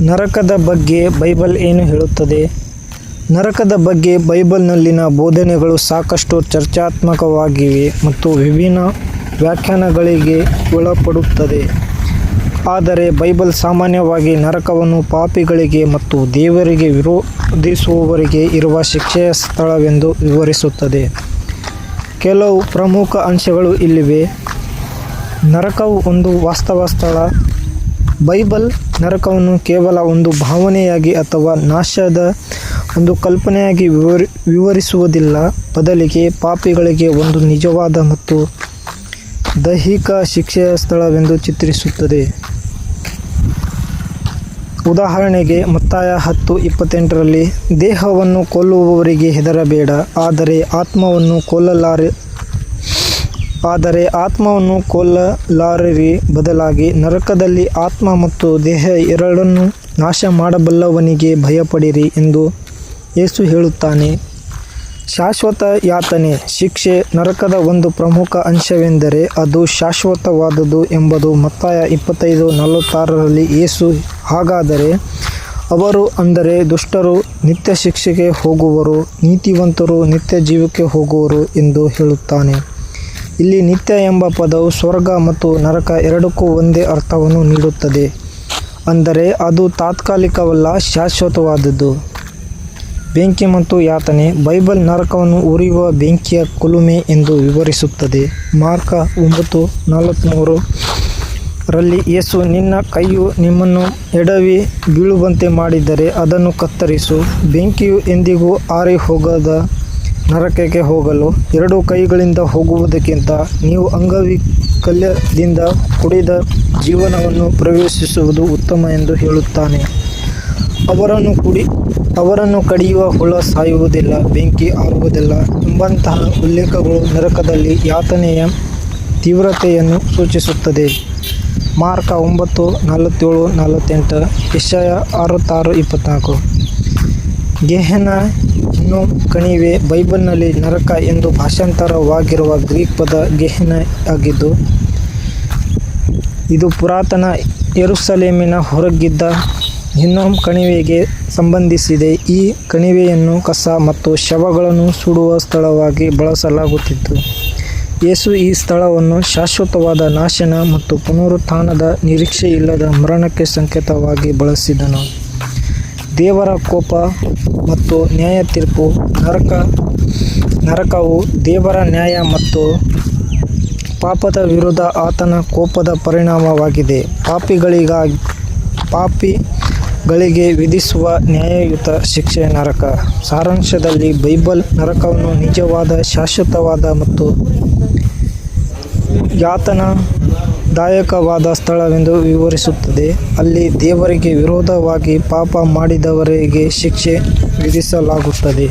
ನರಕದ ಬಗ್ಗೆ ಬೈಬಲ್ ಏನು ಹೇಳುತ್ತದೆ? ನರಕದ ಬಗ್ಗೆ ಬೈಬಲ್ನಲ್ಲಿನ ಬೋಧನೆಗಳು ಸಾಕಷ್ಟು ಚರ್ಚಾತ್ಮಕವಾಗಿವೆ ಮತ್ತು ವಿಭಿನ್ನ ವ್ಯಾಖ್ಯಾನಗಳಿಗೆ ಒಳಪಡುತ್ತದೆ. ಆದರೆ ಬೈಬಲ್ ಸಾಮಾನ್ಯವಾಗಿ ನರಕವನ್ನು ಪಾಪಿಗಳಿಗೆ ಮತ್ತು ದೇವರಿಗೆ ವಿರೋಧಿಸುವವರಿಗೆ ಇರುವ ಶಿಕ್ಷೆಯ ಸ್ಥಳವೆಂದು ವಿವರಿಸುತ್ತದೆ. ಕೆಲವು ಪ್ರಮುಖ ಅಂಶಗಳು ಇಲ್ಲಿವೆ. ನರಕವು ಒಂದು ವಾಸ್ತವ ಸ್ಥಳ ಬೈಬಲ್ ನರಕವನ್ನು ಕೇವಲ ಒಂದು ಭಾವನೆಯಾಗಿ ಅಥವಾ ನಾಶದ ಒಂದು ಕಲ್ಪನೆಯಾಗಿ ವಿವರಿ, ವಿವರಿಸುವುದಿಲ್ಲ. ಬದಲಿಗೆ ಪಾಪಿಗಳಿಗೆ ಒಂದು ನಿಜವಾದ ಮತ್ತು ದೈಹಿಕ ಶಿಕ್ಷೆಯ ಸ್ಥಳವೆಂದು ಚಿತ್ರಿಸುತ್ತದೆ. ಉದಾಹರಣೆಗೆ ಮತ್ತಾಯ ಹತ್ತು ಇಪ್ಪತ್ತೆಂಟರಲ್ಲಿ, ದೇಹವನ್ನು ಕೊಲ್ಲುವವರಿಗೆ ಹೆದರಬೇಡ, ಆದರೆ ಆತ್ಮವನ್ನು ಕೊಲ್ಲಲಾರೆ ಆದರೆ ಆತ್ಮವನ್ನು ಕೊಲ್ಲಲಾರರಿ ಬದಲಾಗಿ ನರಕದಲ್ಲಿ ಆತ್ಮ ಮತ್ತು ದೇಹ ಎರಡನ್ನೂ ನಾಶ ಮಾಡಬಲ್ಲವನಿಗೆ ಭಯಪಡಿರಿ ಎಂದು ಯೇಸು ಹೇಳುತ್ತಾನೆ. ಶಾಶ್ವತ ಯಾತನೆ ಶಿಕ್ಷೆ ನರಕದ ಒಂದು ಪ್ರಮುಖ ಅಂಶವೆಂದರೆ ಅದು ಶಾಶ್ವತವಾದುದು ಎಂಬುದು ಮತ್ತಾಯ ಇಪ್ಪತ್ತೈದು ನಲವತ್ತಾರರಲ್ಲಿ ಯೇಸು ಹಾಗಾದರೆ ಅವರು ಅಂದರೆ ದುಷ್ಟರು ನಿತ್ಯ ಶಿಕ್ಷೆಗೆ ಹೋಗುವರು, ನೀತಿವಂತರು ನಿತ್ಯ ಜೀವಕ್ಕೆ ಹೋಗುವರು ಎಂದು ಹೇಳುತ್ತಾನೆ. ಇಲ್ಲಿ ನಿತ್ಯ ಎಂಬ ಪದವು ಸ್ವರ್ಗ ಮತ್ತು ನರಕ ಎರಡಕ್ಕೂ ಒಂದೇ ಅರ್ಥವನ್ನು ನೀಡುತ್ತದೆ. ಅಂದರೆ ಅದು ತಾತ್ಕಾಲಿಕವಲ್ಲ, ಶಾಶ್ವತವಾದದ್ದು. ಬೆಂಕಿ ಮತ್ತು ಯಾತನೆ, ಬೈಬಲ್ ನರಕವನ್ನು ಉರಿಯುವ ಬೆಂಕಿಯ ಕುಲುಮೆ ಎಂದು ವಿವರಿಸುತ್ತದೆ. ಮಾರ್ಕ ಒಂಬತ್ತು ನಲವತ್ತ್ಮೂರು ರಲ್ಲಿ ಯೇಸು, ನಿನ್ನ ಕೈಯು ನಿಮ್ಮನ್ನು ಎಡವಿ ಬೀಳುವಂತೆ ಮಾಡಿದರೆ ಅದನ್ನು ಕತ್ತರಿಸು. ಬೆಂಕಿಯು ಎಂದಿಗೂ ಆರಿ ಹೋಗದ ನರಕಕ್ಕೆ ಹೋಗಲು ಎರಡು ಕೈಗಳಿಂದ ಹೋಗುವುದಕ್ಕಿಂತ ನೀವು ಅಂಗವಿಕಲ್ಯದಿಂದ ಕುಡಿದ ಜೀವನವನ್ನು ಪ್ರವೇಶಿಸುವುದು ಉತ್ತಮ ಎಂದು ಹೇಳುತ್ತಾನೆ. ಅವರನ್ನು ಕುಡಿ, ಅವರನ್ನು ಕಡಿಯುವ ಹುಳ ಸಾಯುವುದಿಲ್ಲ, ಬೆಂಕಿ ಆರುವುದಿಲ್ಲ. ಎಂಬಂತಹ ಉಲ್ಲೇಖಗಳು ನರಕದಲ್ಲಿ ಯಾತನೆಯ ತೀವ್ರತೆಯನ್ನು ಸೂಚಿಸುತ್ತದೆ. ಮಾರ್ಕ ಒಂಬತ್ತು ನಲವತ್ತೇಳು ನಲವತ್ತೆಂಟು ವಿಷಯ ಅರವತ್ತಾರು ಇಪ್ಪತ್ತ್ನಾಲ್ಕು ಗೆಹನ ಇನ್ನೂ ಕಣಿವೆ ಬೈಬಲ್ನಲ್ಲಿ ನರಕ ಎಂದು ಭಾಷಾಂತರವಾಗಿರುವ ಗ್ರೀಕ್ ಪದ ಗೆಹನ ಆಗಿದ್ದು ಇದು ಪುರಾತನ ಎರುಸಲೇಮಿನ ಹೊರಗಿದ್ದ ಹಿನ್ನೋಮ್ ಕಣಿವೆಗೆ ಸಂಬಂಧಿಸಿದೆ. ಈ ಕಣಿವೆಯನ್ನು ಕಸ ಮತ್ತು ಶವಗಳನ್ನು ಸುಡುವ ಸ್ಥಳವಾಗಿ ಬಳಸಲಾಗುತ್ತಿತ್ತು. ಯೇಸು ಈ ಸ್ಥಳವನ್ನು ಶಾಶ್ವತವಾದ ನಾಶನ ಮತ್ತು ಪುನರುತ್ಥಾನದ ನಿರೀಕ್ಷೆಯಿಲ್ಲದ ಮರಣಕ್ಕೆ ಸಂಕೇತವಾಗಿ ಬಳಸಿದನು. ದೇವರ ಕೋಪ ಮತ್ತು ನ್ಯಾಯ ತೀರ್ಪು, ನರಕ, ನರಕವು ದೇವರ ನ್ಯಾಯ ಮತ್ತು ಪಾಪದ ವಿರುದ್ಧ ಆತನ ಕೋಪದ ಪರಿಣಾಮವಾಗಿದೆ. ಪಾಪಿಗಳಿಗಾಗಿ ಪಾಪಿಗಳಿಗೆ ವಿಧಿಸುವ ನ್ಯಾಯಯುತ ಶಿಕ್ಷೆ ನರಕ. ಸಾರಾಂಶದಲ್ಲಿ ಬೈಬಲ್ ನರಕವನ್ನು ನಿಜವಾದ, ಶಾಶ್ವತವಾದ ಮತ್ತು ಯಾತನದಾಯಕವಾದ ಸ್ಥಳವೆಂದು ವಿವರಿಸುತ್ತದೆ. ಅಲ್ಲಿ ದೇವರಿಗೆ ವಿರೋಧವಾಗಿ ಪಾಪ ಮಾಡಿದವರಿಗೆ ಶಿಕ್ಷೆ ವಿಧಿಸಲಾಗುತ್ತದೆ.